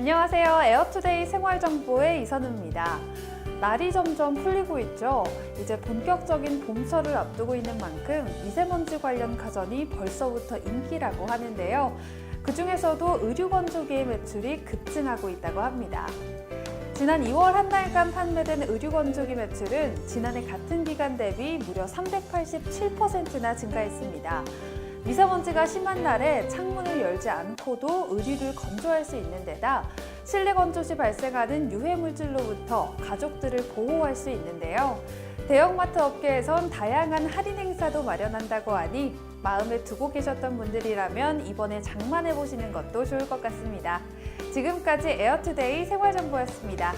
안녕하세요. 에어투데이 생활정보의 이선우입니다. 날이 점점 풀리고 있죠. 이제 본격적인 봄철을 앞두고 있는 만큼 미세먼지 관련 가전이 벌써부터 인기라고 하는데요. 그 중에서도 의류 건조기의 매출이 급증하고 있다고 합니다. 지난 2월 한 달간 판매된 의류 건조기 매출은 지난해 같은 기간 대비 무려 387%나 증가했습니다. 미세먼지가 심한 날에 창문을 열지 않고도 의류를 건조할 수 있는 데다 실내 건조 시 발생하는 유해 물질로부터 가족들을 보호할 수 있는데요. 대형마트 업계에선 다양한 할인 행사도 마련한다고 하니 마음에 두고 계셨던 분들이라면 이번에 장만해 보시는 것도 좋을 것 같습니다. 지금까지 에어투데이 생활정보였습니다.